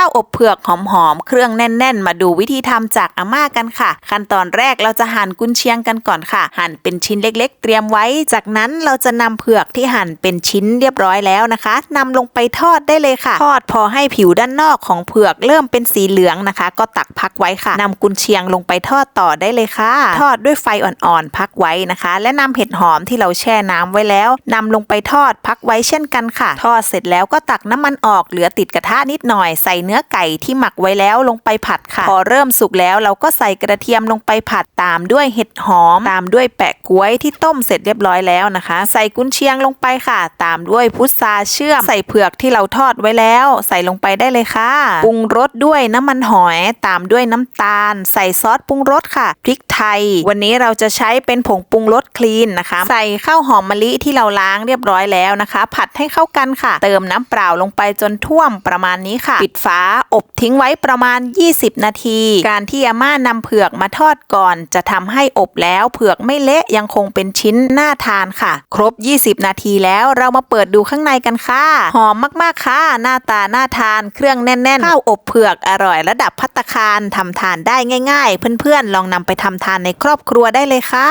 ข้าวอบเผือกหอมๆ เครื่องแน่น ๆ มาดูวิธีทำจากอาม่ากันค่ะ ขั้นตอนแรกเราจะหั่นกุนเชียงกันก่อนค่ะ หั่นเป็นชิ้นเล็ก ๆ เตรียมไว้ จากนั้นเราจะนำเผือกที่หั่นเป็นชิ้นเรียบร้อยแล้วนะคะนำลงไปทอดได้เลยค่ะ ทอดพอให้ผิวด้านนอกของเผือกเริ่มเป็นสีเหลืองนะคะ ก็ตักพักไว้ค่ะนำกุนเชียงลงไปทอดต่อได้เลยค่ะ ทอดด้วยไฟอ่อนๆพักไว้นะคะ และนำเห็ดหอมที่เราแช่น้ำไว้แล้วนำลงไปทอดพักไว้เช่นกันค่ะ ทอดเสร็จแล้วก็ตักน้ำมันออกเหลือติดกระทะนิดหน่อยใส่เนื้อไก่ที่หมักไว้แล้วลงไปผัดค่ะ พอเริ่มสุกแล้วเราก็ใส่กระเทียมลงไปผัดตามด้วยเห็ดหอม ตามด้วยแปะก๊วยที่ต้มเสร็จเรียบร้อยแล้วนะคะ ใส่กุนเชียงลงไปค่ะ ตามด้วยพุทราเชื่อมใส่เผือกที่เราทอดไว้แล้ว ใส่ลงไปได้เลยค่ะปรุงรสด้วยน้ำมันหอยตามด้วยน้ำตาล ใส่ซอสปรุงรสค่ะพริกไทย วันนี้เราจะใช้เป็นผงปรุงรสคลีนนะคะ ใส่ข้าวหอมมะลิที่เราล้างเรียบร้อยแล้วนะคะ ผัดให้เข้ากันค่ะ เติมน้ำเปล่าลงไปจนท่วมประมาณนี้ค่ะ ปิดฝาอบทิ้งไว้ประมาณ 20 นาที การที่อาม่านำเผือกมาทอดก่อน จะทำให้อบแล้วเผือกไม่เละยังคงเป็นชิ้นน่าทานค่ะ ครบ 20 นาทีแล้วเรามาเปิดดูข้างในกันค่ะ หอมมากๆค่ะ หน้าตาน่าทาน เครื่องแน่นๆข้าวอบเผือกอร่อยระดับพัตคารทำทานได้ง่าย ๆ เพื่อนๆลองนำไปทำทานในครอบครัวได้เลยค่ะ